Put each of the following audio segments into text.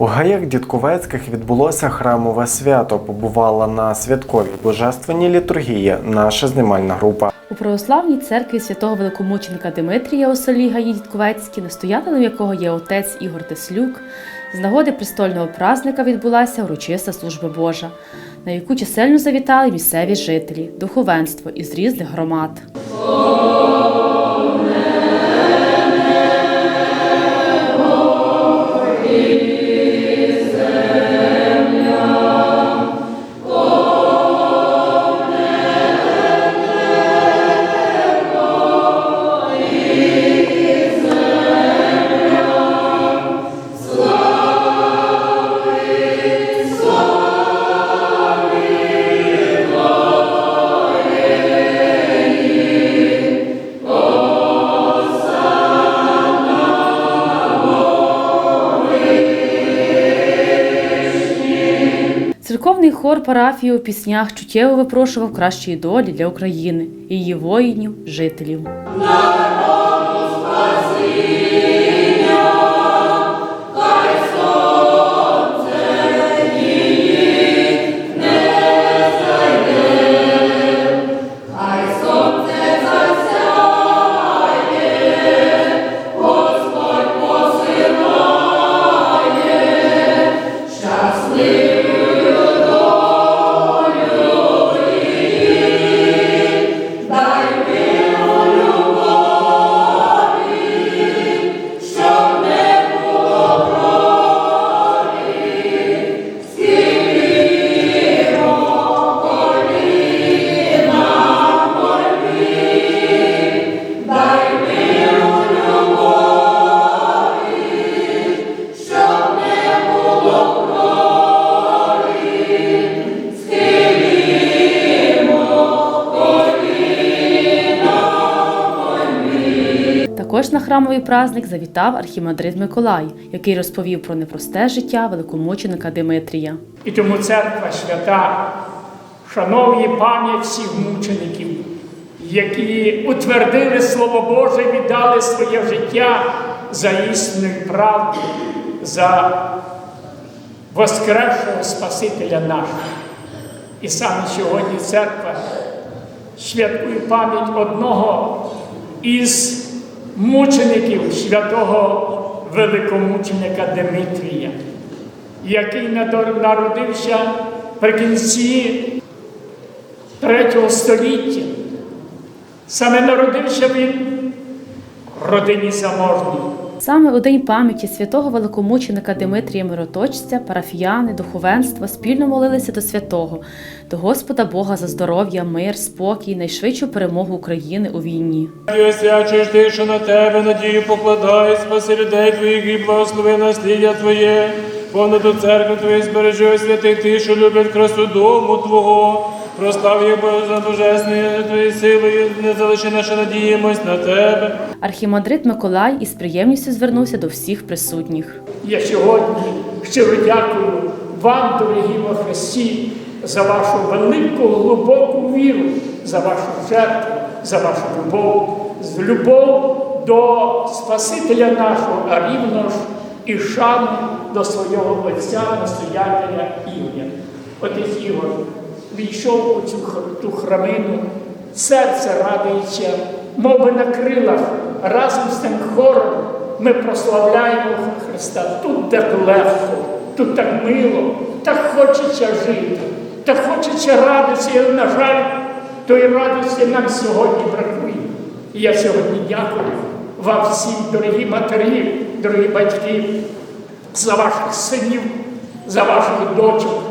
У гаях Дідковецьких відбулося храмове свято. Побувала на святковій божественній літургії наша знімальна група. У православній церкві святого великомученика Димитрія у селі Гаї Дідковецькі, настоятелем якого є отець Ігор Теслюк, з нагоди престольного празника відбулася урочиста служба Божа, на яку чисельно завітали місцеві жителі, духовенство із різних громад. Церковний хор парафії у піснях чуттєво випрошував кращої долі для України, її воїнів, жителів. Також на храмовий праздник завітав архімандрит Миколай, який розповів про непросте життя великомученика Димитрія. І тому церква свята шановує пам'ять всіх мучеників, які утвердили Слово Боже, віддали своє життя за істину правду, за воскресшого Спасителя нашого. І саме сьогодні церква святкує пам'ять одного із мучеників святого великомученика Димитрія який народився при кінці третього століття. Саме народився він в родині заможній. Саме у день пам'яті святого великомученика Димитрія Мироточця, парафіяни, духовенство спільно молилися до святого, до Господа Бога за здоров'я, мир, спокій, найшвидшу перемогу України у війні. І ти, що на тебе надію покладай, спаси людей твоїх і благослови насліддя Твоє. Понад церкву Твою збережи святих ти, що люблять красу дому Твого. Прослав їх Боже за божественною Твоєю силою, не залиши наша надіємось на Тебе. Архімандрит Миколай із приємністю звернувся до всіх присутніх. Я сьогодні щиро дякую вам, дорогі во Христі, за вашу велику глибоку віру, за вашу жертву, за вашу любов, з любов до Спасителя нашого, а рівно ж і шану до свого Отця, настоятеля Ігоря. Отець Ігор війшов у цю ту храмину, серце радується, мов на крилах, разом з тим хором ми прославляємо Христа. Тут так легко, тут так мило, так хочеться жити, так хочеться радості. Але, на жаль, тої радості нам сьогодні бракує. І я сьогодні дякую вам всім, дорогі матері, дорогі батьки, за ваших синів, за ваших дочок,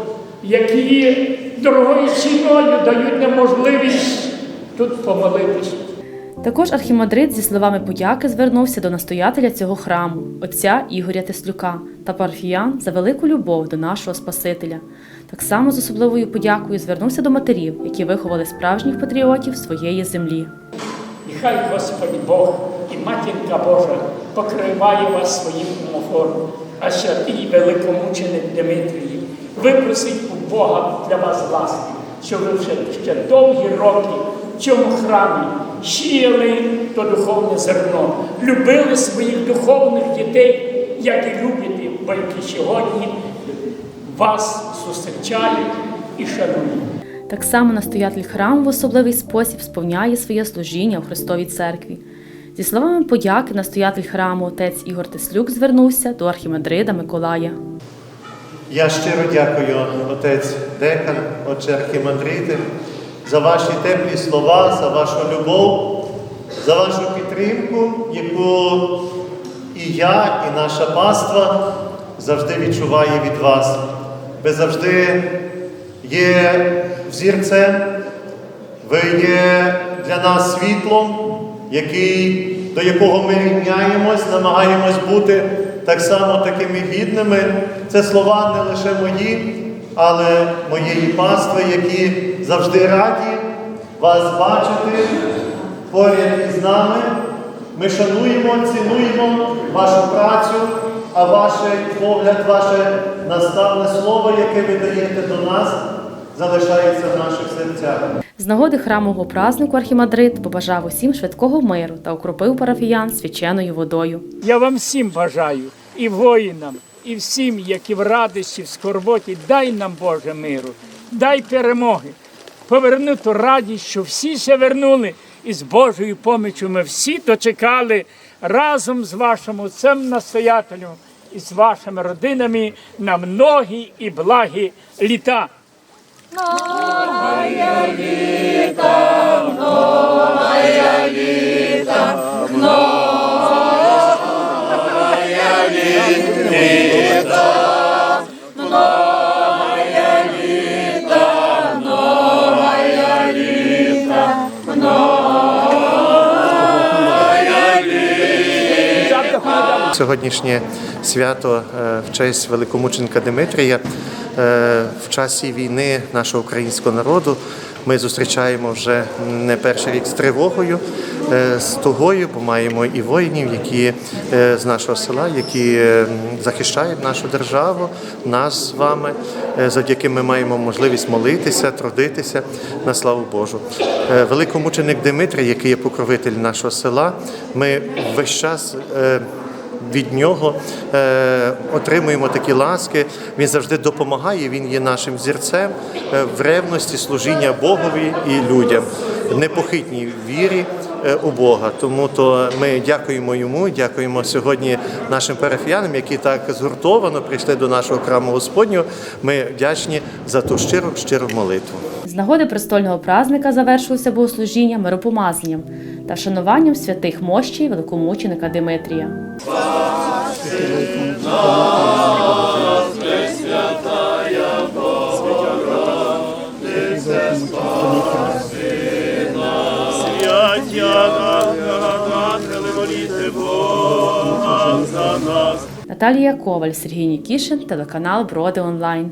які дорогою ціною дають нам можливість тут помолитися. Також архімандрит зі словами подяки звернувся до настоятеля цього храму, отця Ігоря Теслюка та парафіян за велику любов до нашого Спасителя. Так само з особливою подякою звернувся до матерів, які виховали справжніх патріотів своєї землі. Нехай Господь Бог і Матінка Божа покриває вас своїм умофором, а святий великомученик Дмитрій випросить у Бога для вас ласки, що ви вже ще довгі роки в цьому храмі сіяли то духовне зерно, любили своїх духовних дітей, як і любите бо які сьогодні вас зустрічають і шанують. Так само настоятель храму в особливий спосіб сповняє своє служіння у Христовій церкві. Зі словами подяки настоятель храму отець Ігор Теслюк звернувся до архімандрида Миколая. Я щиро дякую, отець Декан, отче Архімандрити, за ваші теплі слова, за вашу любов, за вашу підтримку, яку і я, і наша паства завжди відчуває від вас. Ви завжди є взірцем, ви є для нас світлом, який, до якого ми рівняємось, намагаємось бути так само такими гідними. Це слова не лише мої, але моєї пастви, які завжди раді вас бачити поряд із нами. Ми шануємо, цінуємо вашу працю, а ваш погляд, ваше наставне слово, яке ви даєте до нас, залишається в наших серцях. З нагоди храмового празнику архімандрит побажав усім швидкого миру та окропив парафіян свяченою водою. Я вам всім бажаю, і воїнам, і всім, які в радості, в скорботі, дай нам Боже миру, дай перемоги, поверну ту радість, що всі ще вернули, і з Божою помічю ми всі дочекали разом з вашим отцем настоятелем і з вашими родинами на многі і благі літа. Сьогоднішнє свято е, в честь великомученика Димитрія е, в часі війни нашого українського народу. Ми зустрічаємо вже не перший рік з тривогою, е, з тугою, бо маємо і воїнів, які з нашого села, які захищають нашу державу, нас з вами. Завдяки ми маємо можливість молитися, трудитися на славу Божу. Великомученик Димитрій, який є покровитель нашого села, ми весь час. Від нього е, отримуємо такі ласки. Він завжди допомагає. Він є нашим зірцем е, в ревності служіння Богові і людям, непохитній вірі у Бога. Тому то ми дякуємо йому, дякуємо сьогодні нашим парафіянам, які так згуртовано прийшли до нашого храму Господнього. Ми вдячні за ту щиру щиру молитву. З нагоди престольного празника завершилося богослужіння миропомазанням та вшануванням святих мощей великомученика Димитрія. Наталія Коваль, Сергій Нікішин, телеканал Броди Онлайн.